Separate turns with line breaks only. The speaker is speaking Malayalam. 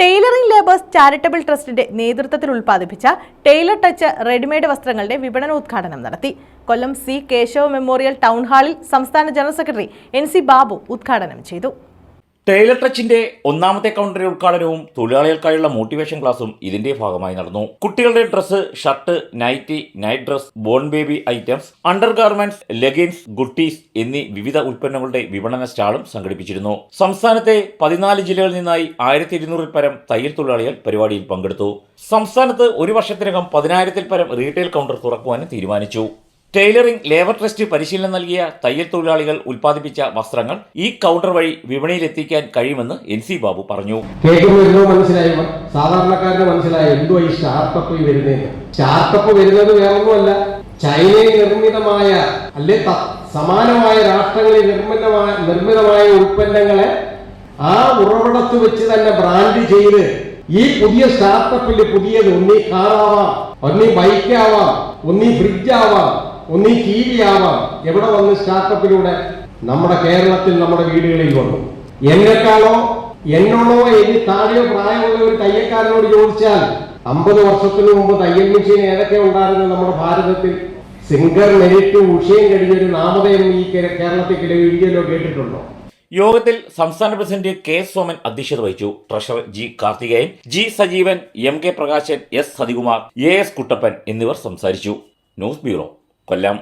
ടെയിലറിംഗ് ലേബേഴ്സ് ചാരിറ്റബിൾ ട്രസ്റ്റിന്റെ നേതൃത്വത്തിൽ ഉൽപ്പാദിപ്പിച്ച ടൈലർ ടച്ച് റെഡിമെയ്ഡ് വസ്ത്രങ്ങളുടെ വിപണനോദ്ഘാടനം നടത്തി. Kollam C Kesava memorial town ഹാളിൽ സംസ്ഥാന general secretary N C Babu ഉദ്ഘാടനം ചെയ്തു.
ടൈലർ ടച്ചിന്റെ ഒന്നാമത്തെ കൗണ്ടറി ഉദ്ഘാടനവും തൊഴിലാളികൾക്കായുള്ള മോട്ടിവേഷൻ ക്ലാസും ഇതിന്റെ ഭാഗമായി നടന്നു. കുട്ടികളുടെ dress shirt nighty night dress born baby items under garments leggings ഗുട്ടീസ് എന്നീ വിവിധ ഉൽപ്പന്നങ്ങളുടെ വിപണന സ്റ്റാളും സംഘടിപ്പിച്ചിരുന്നു. സംസ്ഥാനത്തെ പതിനാല് ജില്ലകളിൽ നിന്നായി ആയിരത്തി ഇരുന്നൂറിൽ പരം തയ്യൽ തൊഴിലാളികൾ പരിപാടിയിൽ പങ്കെടുത്തു. സംസ്ഥാനത്ത് ഒരു വർഷത്തിനകം പതിനായിരത്തിൽ പരം റീറ്റെയിൽ കൗണ്ടർ തുറക്കുവാനും തീരുമാനിച്ചു. ടൈലറിംഗ് ലേബർ ട്രസ്റ്റ് പരിശീലനം നൽകിയ തയ്യൽ തൊഴിലാളികൾ ഉൽപ്പാദിപ്പിച്ച വസ്ത്രങ്ങൾ ഈ കൗണ്ടർ വഴി വിപണിയിൽ എത്തിക്കാൻ കഴിയുമെന്ന് എൻ സി ബാബു പറഞ്ഞു.
എന്തോ മനസ്സിലായി? സാധാരണക്കാരന് മനസ്സിലായി. എന്തോ ഈ സ്റ്റാർട്ടപ്പ് വരുന്നത് സ്റ്റാർട്ടപ്പ് വരുന്നത് വേറൊന്നുമല്ല. ചൈനയിൽ നിർമ്മിതമായ അല്ലെ സമാനമായ രാഷ്ട്രങ്ങളിൽ നിർമ്മിതമായ നിർമ്മിതമായ ഉൽപ്പന്നങ്ങളെ ആ ഉറവിടത്ത് വെച്ച് തന്നെ ബ്രാൻഡ് ചെയ്ത് ഈ പുതിയ സ്റ്റാർട്ടപ്പിൽ പുതിയത് ഒന്നീ കാറാവാം ഒന്നീ ബൈക്കാവാം ഒന്നീ ഫ്രിഡ്ജ് ആവാം ഈ ടി വി ആവാം എവിടെ വന്ന് സ്റ്റാർട്ടപ്പിലൂടെ നമ്മുടെ കേരളത്തിൽ നമ്മുടെ വീടുകളിൽ വന്നു. എന്നെക്കാളോ എന്നോടോ എനിക്ക് താഴെയോ പ്രായമുള്ള ഒരു തയ്യൽക്കാരനോട് ചോദിച്ചാൽ അമ്പത് വർഷത്തിന് മുമ്പ് തയ്യൽ മെഷീൻ ഏതൊക്കെ ഉണ്ടായിരുന്നു നമ്മുടെ ഭാരതത്തിൽ? സിംഗർ മെരിറ്റ് ഉഷയും കഴിഞ്ഞൊരു നാമതയും ഈ കേരളത്തിൽ ഇന്ത്യയിലോ കേട്ടിട്ടുണ്ടോ?
യോഗത്തിൽ സംസ്ഥാന പ്രസിഡന്റ് കെ സോമൻ അധ്യക്ഷത വഹിച്ചു. Treasurer G Karthikeyan G Sajeevan M K Prakashan S Sathikumar A S Kuttappan എന്നിവർ സംസാരിച്ചു. ന്യൂസ് ബ്യൂറോ കൊല്ലം